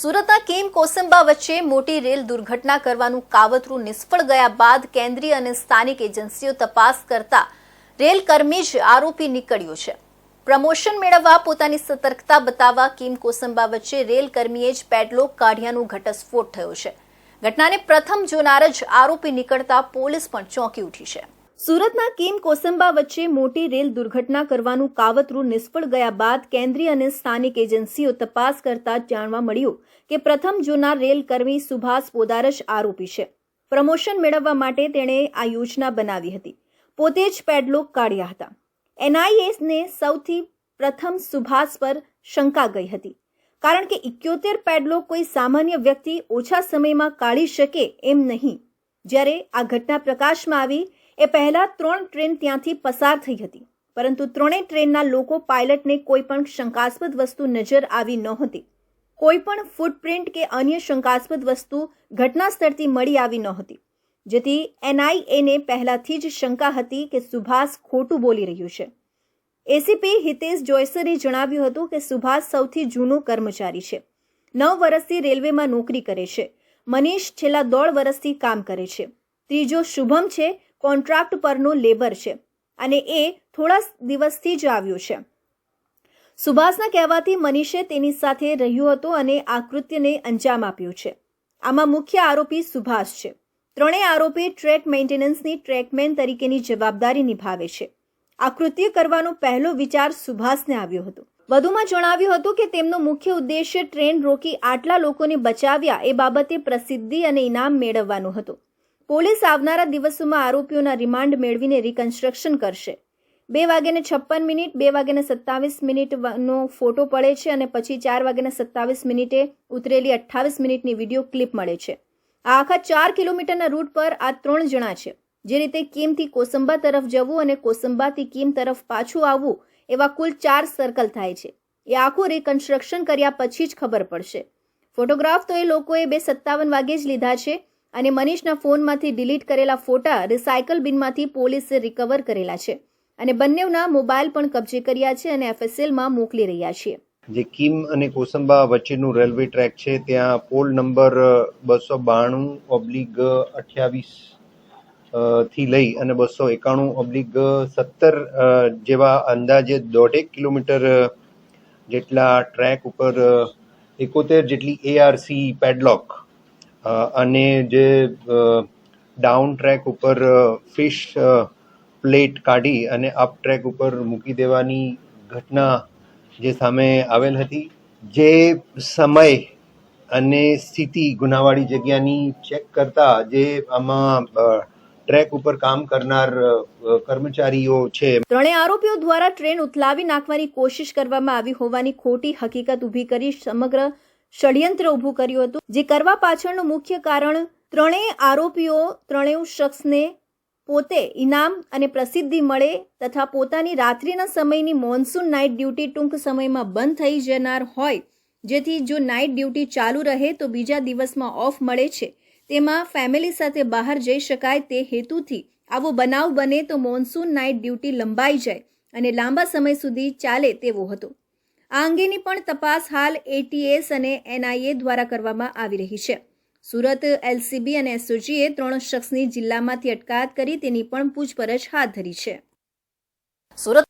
સુરતના કિમ કોસંબા વચ્ચે મોટી રેલ દુર્ઘટના કરવાનું કાવતરું નિષ્ફળ ગયા બાદ કેન્દ્રીય અને સ્થાનિક એજન્સીઓ તપાસ કરતા રેલ કર્મી જ આરોપી નીકળ્યો છે. પ્રમોશન મેળવવા પોતાની સતર્કતા બતાવવા કિમ કોસંબા વચ્ચે રેલ કર્મીએ જ પેડલોક કાઢ્યાનું ઘટસ્ફોટ થયો છે. ઘટનાને પ્રથમ જોનાર જ આરોપી નીકળતા પોલીસ પણ ચોંકી ઉઠી છે. સુરતના કિમ કોસંબા વચ્ચે મોટી રેલ દુર્ઘટના કરવાનું કાવતરું નિષ્ફળ ગયા બાદ કેન્દ્રીય અને સ્થાનિક એજન્સીઓ તપાસ કરતા જાણવા મળ્યું કે પ્રથમ જૂના રેલકર્મી સુભાષ પોદાર આરોપી છે. પ્રમોશન મેળવવા માટે તેણે આ યોજના બનાવી હતી. પોતે જ પેડલોક કાઢ્યા હતા. એનઆઈએસને સૌથી પ્રથમ સુભાષ પર શંકા ગઈ હતી. કારણ કે ઇક્યોતેર પેડલોક કોઈ સામાન્ય વ્યક્તિ ઓછા સમયમાં કાઢી શકે એમ નહીં. જ્યારે આ ઘટના પ્રકાશમાં આવી એ પહેલાં ત્રણ ટ્રેન ત્યાંથી પસાર થઈ હતી, પરંતુ ત્રણેય ટ્રેનના લોકો પાયલટને કોઈ પણ શંકાસ્પદ વસ્તુ નજર આવી નહોતી કોઈ પણ ફૂટપ્રિન્ટ કે અન્ય શંકાસ્પદ વસ્તુ ઘટના સ્થળથી મળી આવી નહોતી જેથી એનઆઈએને પહેલાથી જ શંકા હતી કે સુભાષ ખોટું બોલી રહ્યું છે. એસીપી હિતેશ જોયસરે જણાવ્યું હતું કે સુભાષ સૌથી જૂનો કર્મચારી છે. નવ વર્ષથી રેલવેમાં નોકરી કરે છે. મનીષ છેલ્લા દોઢ વર્ષથી કામ કરે છે. ત્રીજો શુભમ છે કોન્ટ્રાક્ટ પરનો લેબર છે અને એ થોડા દિવસથી જ આવ્યો છે. સુભાષના કહેવાથી મનીષે તેની સાથે રહ્યો હતો અને આ કૃત્યને અંજામ આપ્યું છે. આમાં મુખ્ય આરોપી સુભાષ છે. ત્રણેય આરોપી ટ્રેક મેન્ટેનન્સની ટ્રેકમેન તરીકેની જવાબદારી નિભાવે છે. આ કૃત્ય કરવાનો પહેલો વિચાર સુભાષને આવ્યો હતો. વધુમાં જણાવ્યું હતું કે તેમનો મુખ્ય ઉદ્દેશ્ય ટ્રેન રોકી આટલા લોકોને બચાવ્યા એ બાબતે પ્રસિદ્ધિ અને ઇનામ મેળવવાનો હતો. પોલીસ આવનારા દિવસોમાં આરોપીઓના રિમાન્ડ મેળવીને રિકન્સ્ટ્રક્શન કરશે. બે વાગ્યાને છપ્પન મિનિટ, બે વાગ્યાને સત્તાવીસ મિનિટનો ફોટો પડે છે અને પછી ચાર વાગ્યાને સત્તાવીસ મિનિટે ઉતરેલી અઠ્ઠાવીસ મિનિટની વીડિયો ક્લિપ મળે છે. આ આખા ચાર કિલોમીટરના રૂટ પર આ ત્રણ જણા છે. જે રીતે કીમથી કોસંબા તરફ જવું અને કોસંબાથી કીમ તરફ પાછું આવવું એવા કુલ ચાર સર્કલ થાય છે. એ આખું રિકન્સ્ટ્રક્શન કર્યા પછી જ ખબર પડશે. ફોટોગ્રાફ તો એ લોકોએ બે સત્તાવન વાગે જ લીધા છે. અને મનીષના ફોનમાંથી ડિલીટ કરેલા ફોટા રિસાયકલ બિનમાંથી પોલીસે રિકવર કરેલા છે. અને બંનેના મોબાઈલ પણ કબજે કર્યા છે અને એફએસએલમાં મોકલી રહ્યા છીએ. જે કિમ અને કોસંબા વચ્ચેનું રેલવે ટ્રેક છે, ત્યાં પોલ નંબર બસો બાણું ઓબ્લિગ અઠ્યાવીસથી લઈ અને બસો એકાણું ઓબ્લિક સત્તર જેવા અંદાજે દોઢેક કિલોમીટર જેટલા ટ્રેક ઉપર એકોતેર જેટલી એઆરસી પેડલોક અને જે ડાઉન ટ્રેક ઉપર ફિશ પ્લેટ કાઢી અને અપ ટ્રેક ઉપર મૂકી દેવાની ઘટના જે સામે આવેલ હતી, જે સમય અને સ્થિતિ ગુનાવાળી જગ્યાની ચેક કરતા જે આમાં ટ્રેક ઉપર કામ કરનાર કર્મચારીઓ છે. ત્રણેય આરોપીઓ દ્વારા ટ્રેન ઉથલાવી નાખવાની કોશિશ કરવામાં આવી હોવાની ખોટી હકીકત ઊભી કરી સમગ્ર ષડયંત્ર ઊભું કર્યું હતું, જે કરવા પાછળનું મુખ્ય કારણ ત્રણેય આરોપીઓ, ત્રણેય શખ્સને પોતે ઇનામ અને પ્રસિદ્ધિ મળે તથા પોતાની રાત્રિના સમયની મોન્સૂન નાઇટ ડ્યુટી ટૂંક સમયમાં બંધ થઈ જનાર હોય, જેથી જો નાઇટ ડ્યુટી ચાલુ રહે તો બીજા દિવસમાં ઓફ મળે છે. તેમાં ફેમિલી સાથે બહાર જઈ શકાય તે હેતુથી આવો બનાવ બને તો મોન્સૂન નાઇટ ડ્યુટી લંબાઈ જાય અને લાંબા સમય સુધી ચાલે તેવો હતો. આ અંગેની પણ તપાસ હાલ એટીએસ અને એનઆઈએ દ્વારા કરવામાં આવી રહી છે. સુરત એલસીબી અને એસઓજીએ ત્રણ શખ્સની જિલ્લામાંથી અટકાયત કરી તેની પણ પૂછપરછ હાથ ધરી છે. સુરત